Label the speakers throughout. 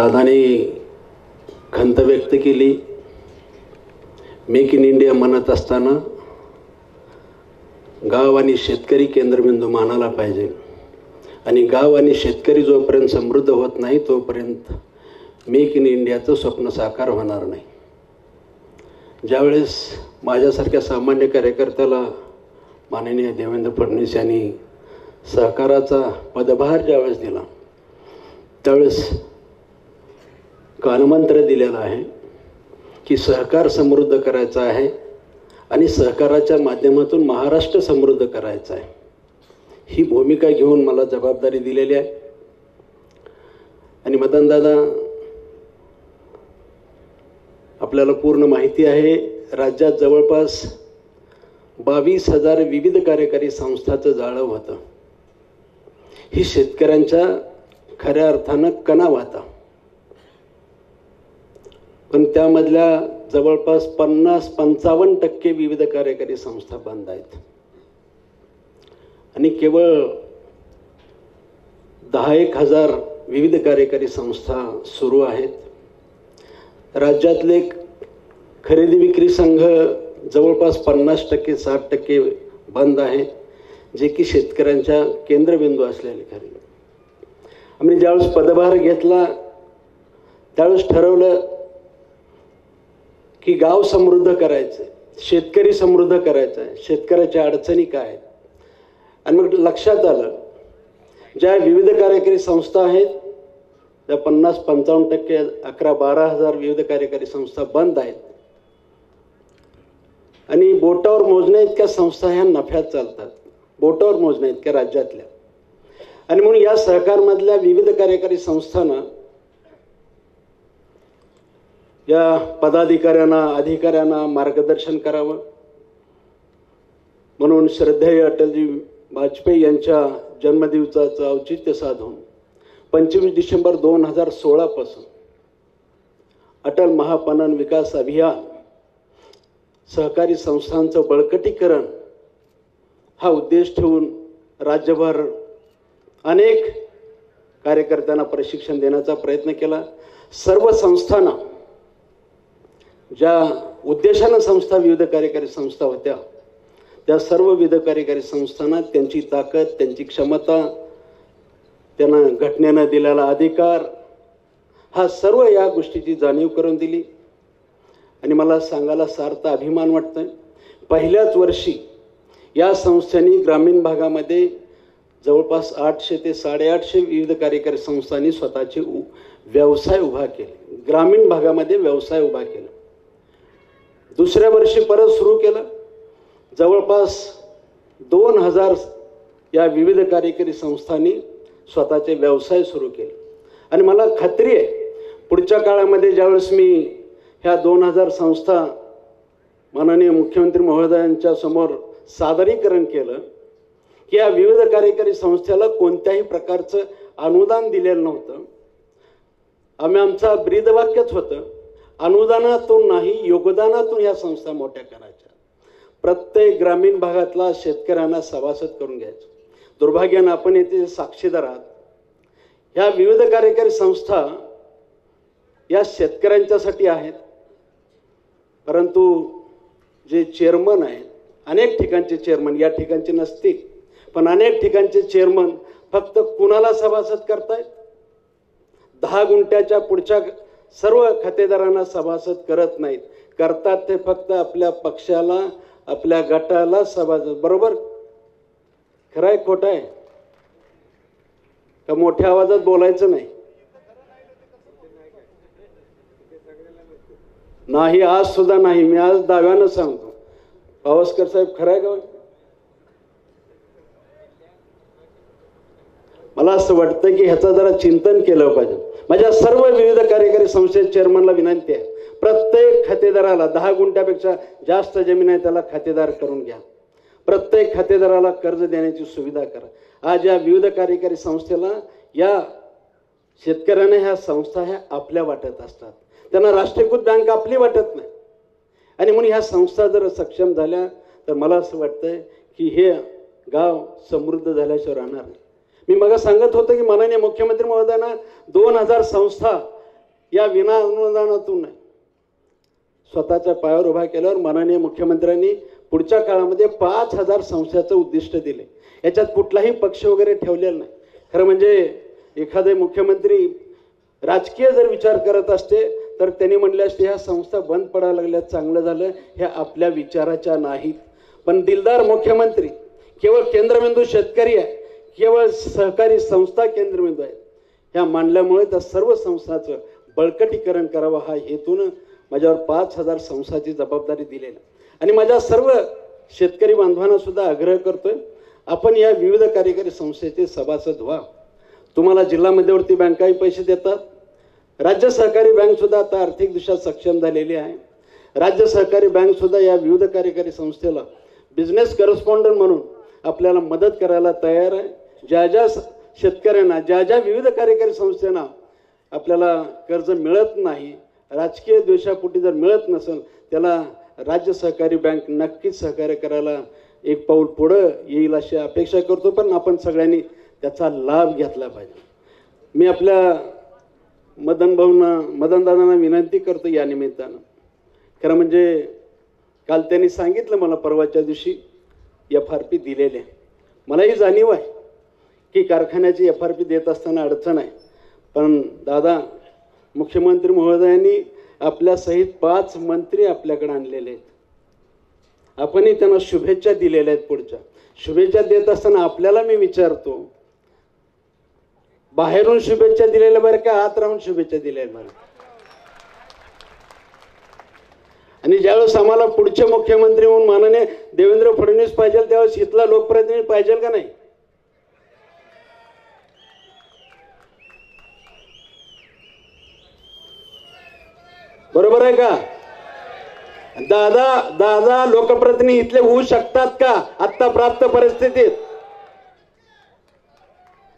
Speaker 1: दादाने खंत व्यक्त केली. मेक इन इंडिया म्हणत असताना गाव आणि शेतकरी केंद्रबिंदू मानायला पाहिजे. आणि गाव आणि शेतकरी जोपर्यंत समृद्ध होत नाही तोपर्यंत मेक इन इंडियाचं स्वप्न साकार होणार नाही. ज्यावेळेस माझ्यासारख्या सामान्य कार्यकर्त्याला माननीय देवेंद्र फडणवीस यांनी सहकाराचा पदभार ज्यावेळेस दिला त्यावेळेस कानमंत्र दिलेलं आहे की सहकार समृद्ध करायचा आहे आणि सहकाराच्या माध्यमातून महाराष्ट्र समृद्ध करायचा आहे. ही भूमिका घेऊन मला जबाबदारी दिलेली आहे. आणि मदनदादा आपल्याला पूर्ण माहिती आहे. राज्यात जवळपास बावीस हजार विविध कार्यकारी संस्थाचं जाळं होतं. ही शेतकऱ्यांच्या खऱ्या अर्थानं कणाव होता पण त्यामधल्या जवळपास पन्नास पंचावन्न टक्के विविध कार्यकारी संस्था बंद आहेत. आणि केवळ दहा एक हजार विविध कार्यकारी संस्था सुरू आहेत. राज्यातले खरेदी विक्री संघ जवळपास पन्नास टक्के साठ टक्के बंद आहे जे की शेतकऱ्यांच्या केंद्रबिंदू असलेले खरेदी. आम्ही ज्यावेळेस पदभार घेतला त्यावेळेस ठरवलं की गाव समृद्ध करायचं शेतकरी समृद्ध करायचा आहे शेतकऱ्याच्या अडचणी काय आहेत? आणि मग लक्षात आलं ज्या विविध कार्यकारी संस्था आहेत त्या पन्नास पंचावन्न टक्के अकरा बारा हजार विविध कार्यकारी संस्था बंद आहेत. आणि बोटावर मोजण्या इतक्या संस्था ह्या नफ्यात चालतात. बोटावर मोजण्या इतक्या राज्यातल्या. आणि म्हणून या सहकारमधल्या विविध कार्यकारी संस्थांना या पदाधिकाऱ्यांना अधिकाऱ्यांना मार्गदर्शन करावं. म्हणून श्रद्धेय अटलजी वाजपेयी यांच्या जन्मदिवसाचं औचित्य साधून पंचवीस डिसेंबर दोन हजार सोळापासून अटल महापणन विकास अभियान सहकारी संस्थांचं बळकटीकरण हा उद्देश ठेवून राज्यभर अनेक कार्यकर्त्यांना प्रशिक्षण देण्याचा प्रयत्न केला. सर्व संस्थांना ज्या उद्देशानं संस्था विविध कार्यकारी संस्था होत्या त्या सर्व विविध कार्यकारी संस्थांना त्यांची ताकद त्यांची क्षमता त्यांना घटनेनं दिलेला अधिकार हा सर्व या गोष्टीची जाणीव करून दिली. आणि मला सांगायला सार्थ अभिमान वाटतं पहिल्याच वर्षी या संस्थांनी ग्रामीण भागामध्ये जवळपास आठशे ते साडेआठशे विविध कार्यकारी संस्थांनी स्वतःचे उ व्यवसाय उभा केले. ग्रामीण भागामध्ये व्यवसाय उभा केला. दुसऱ्या वर्षी परत सुरू केलं. जवळपास दोन हजार या विविध कार्यकारी संस्थांनी स्वतःचे व्यवसाय सुरू केले. आणि मला खात्री आहे पुढच्या काळामध्ये ज्यावेळेस मी ह्या दोन हजार संस्था माननीय मुख्यमंत्री महोदयांच्या समोर सादरीकरण केलं की या विविध कार्यकारी संस्थेला कोणत्याही प्रकारचं अनुदान दिलेलं नव्हतं. आम्ही आमचा ब्रीदवाक्यच होतं अनुदानातून नाही योगदानातून या संस्था मोठ्या करायच्या. प्रत्येक ग्रामीण भागातला शेतकऱ्यांना सभासद करून घ्यायचं. दुर्भाग्यानं आपण येथे साक्षीदार आहात. ह्या विविध कार्यकारी संस्था या शेतकऱ्यांच्यासाठी आहेत. परंतु जे चेअरमन आहेत अनेक ठिकाणचे चेअरमन या ठिकाणचे नसतील पण अनेक ठिकाणचे चेअरमन फक्त कुणाला सभासद करतायत? दहा गुंठ्याच्या पुढच्या सर्व खातेदारांना सभासद करत नाहीत. करतात ते फक्त आपल्या पक्षाला आपल्या गटाला सभासद. बरोबर? खरं आहे खोटं आहे का मोठ्या आवाजात बोलायचं नाही? नाही आज सुद्धा नाही. मी आज दाव्यानं सांगतो. पावसकर साहेब खरं आहे का? मला असं वाटतं की ह्याचं जरा चिंतन केलं पाहिजे. माझ्या सर्व विविध कार्यकारी संस्थेत चेअरमनला विनंती आहे. प्रत्येक खातेदाराला दहा गुंठ्यापेक्षा जास्त जमीन आहे त्याला खातेदार करून घ्या. प्रत्येक खातेदाराला कर्ज देण्याची सुविधा करा. आज या विविध कार्यकारी संस्थेला या शेतकऱ्यांना ह्या संस्था ह्या आपल्या वाटत असतात. त्यांना राष्ट्रीयकृत बँक आपली वाटत नाही. आणि म्हणून ह्या संस्था जर सक्षम झाल्या तर मला असं वाटतंय की हे गाव समृद्ध झाल्याशिवाय राहणार नाही. मी मग सांगत होतो की माननीय मुख्यमंत्री महोदयांना दोन हजार संस्था या विना अनुदानातून नाही स्वतःच्या पायावर उभा केल्यावर माननीय मुख्यमंत्र्यांनी पुढच्या काळामध्ये पाच हजार संस्थेचं उद्दिष्ट दिले. याच्यात कुठलाही पक्ष वगैरे ठेवलेला नाही. खरं म्हणजे एखादे मुख्यमंत्री राजकीय जर विचार करत असते तर त्यांनी म्हटले असते ह्या संस्था बंद पडायला लागल्या चांगलं झालं ह्या आपल्या विचाराच्या नाहीत. पण दिलदार मुख्यमंत्री केवळ केंद्रबिंदू शेतकरी आहे. केवळ सहकारी संस्था केंद्रबिंदू आहेत. ह्या मांडल्यामुळे त्या सर्व संस्थाचं बळकटीकरण करावं हा हेतून माझ्यावर पाच हजार संस्थाची जबाबदारी दिलेली आहे. आणि माझ्या सर्व शेतकरी बांधवांना सुद्धा आग्रह करतोय आपण या विविध कार्यकारी संस्थेचे सभासद व्हा. तुम्हाला जिल्हा मध्यवर्ती बँकाही पैसे देतात. राज्य सहकारी बँक सुद्धा आता आर्थिकदृष्ट्या सक्षम झालेली आहे. राज्य सहकारी बँक सुद्धा या विविध कार्यकारी संस्थेला बिझनेस करस्पॉन्डंट म्हणून आपल्याला मदत करायला तयार आहे. ज्या ज्या स- शेतकऱ्यांना ज्या ज्या विविध कार्यकारी संस्थांना आपल्याला कर्ज मिळत नाही राजकीय द्वेषापोटी जर मिळत नसेल त्याला राज्य सहकारी बँक नक्कीच सहकार्य करायला एक पाऊल पुढं येईल अशी अपेक्षा करतो पण आपण सगळ्यांनी त्याचा लाभ घेतला पाहिजे. मी आपल्या मदन भाऊंना मदनदादांना विनंती करतो या निमित्तानं. खरं म्हणजे काल त्यांनी सांगितलं मला परवाच्या दिवशी एफ आर पी दिलेले मलाही जाणीव आहे. की कारखान्याची एफ आर पी देत असताना अडचण आहे. पण दादा मुख्यमंत्री महोदयांनी आपल्यासहित पाच मंत्री आपल्याकडे आणलेले आहेत. आपणही त्यांना शुभेच्छा दिलेल्या आहेत पुढच्या. शुभेच्छा देत असताना आपल्याला मी विचारतो बाहेरून शुभेच्छा दिलेल्या बरं का आत राहून शुभेच्छा दिलेल्या बरं? आणि ज्यावेळेस आम्हाला पुढचे मुख्यमंत्री म्हणून माननीय देवेंद्र फडणवीस पाहिजे त्यावेळेस इथला लोकप्रतिनिधी पाहिजे का नाही बरोबर आहे का? दादा दादा लोकप्रतिनिधी इथले होऊ शकतात का? आत्ता प्राप्त परिस्थितीत.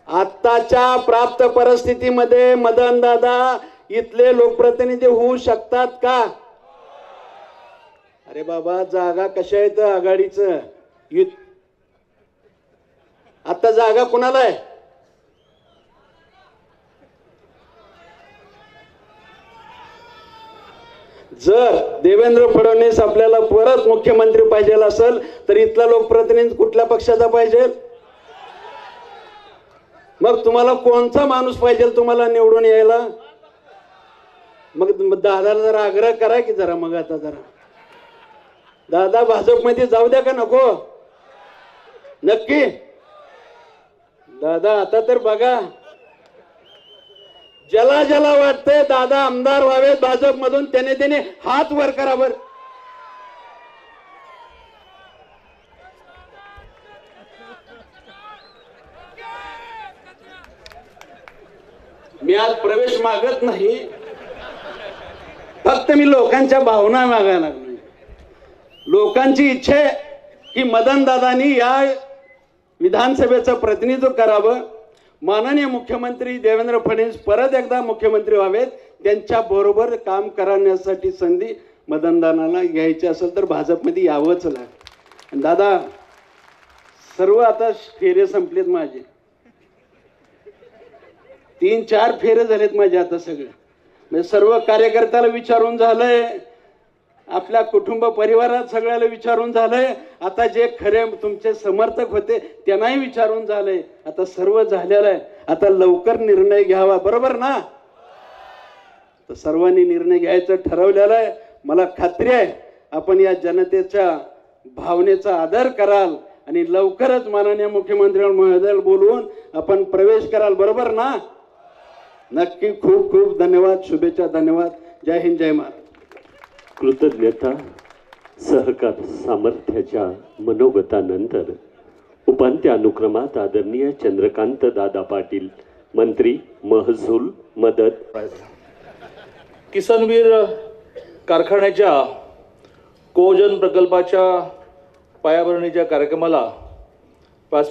Speaker 1: आत्ताच्या प्राप्त परिस्थितीमध्ये मदन दादा इथले लोकप्रतिनिधी होऊ शकतात का? अरे बाबा जागा कशा आहेत आघाडीच? युत आता जागा कुणाला आहे? जर देवेंद्र फडणवीस आपल्याला परत मुख्यमंत्री पाहिजे असेल तर इथला लोकप्रतिनिधी कुठल्या पक्षाचा पाहिजे? मग तुम्हाला कोणता माणूस पाहिजे तुम्हाला निवडून यायला? मग दादाला जरा आग्रह करा की जरा मग आता जरा. दादा भाजपमध्ये जाऊ द्या का नको? नक्की? दादा आता तर बघा. ज्याला ज्याला वाटतंय दादा आमदार व्हावेत भाजपमधून त्याने त्याने हात वर करा बर. मी आज प्रवेश मागत नाही. फक्त मी लोकांच्या भावना मागायला लागलो लोकांची इच्छा आहे की मदन दादानी या विधानसभेचं प्रतिनिधित्व करावं. माननीय मुख्यमंत्री देवेंद्र फडणवीस परत एकदा मुख्यमंत्री व्हावेत. त्यांच्या बरोबर काम करण्यासाठी संधी मदनदानाला घ्यायची असेल तर भाजपमध्ये यावंच लागेल. दादा सर्व आता फेरे संपलेत माझे. तीन चार फेरे झालेत माझे आता सगळे. म्हणजे सर्व कार्यकर्त्याला विचारून झालंय आपल्या कुटुंब परिवारात सगळ्याला विचारून झालंय. आता जे खरे तुमचे समर्थक होते त्यांनाही विचारून झालंय. आता सर्व झालेलं आहे. आता लवकर निर्णय घ्यावा बरोबर ना? तर सर्वांनी निर्णय घ्यायचं ठरवलेलं आहे. मला खात्री आहे आपण या जनतेच्या भावनेचा आदर कराल आणि लवकरच माननीय मुख्यमंत्री महोदय बोलवून आपण प्रवेश कराल बरोबर ना? नक्की खूप खूप धन्यवाद शुभेच्छा धन्यवाद. जय हिंद जय महाराज
Speaker 2: कृतज्ञता सहकार सामर्थ्याच्या मनोगतानंतर उपांत्य अनुक्रमात आदरणीय चंद्रकांत दादा पाटील मंत्री महसूल मदत.
Speaker 3: किसनवीर कारखान्याच्या कोजन प्रकल्पाच्या पायाभरणीच्या कार्यक्रमाला पाच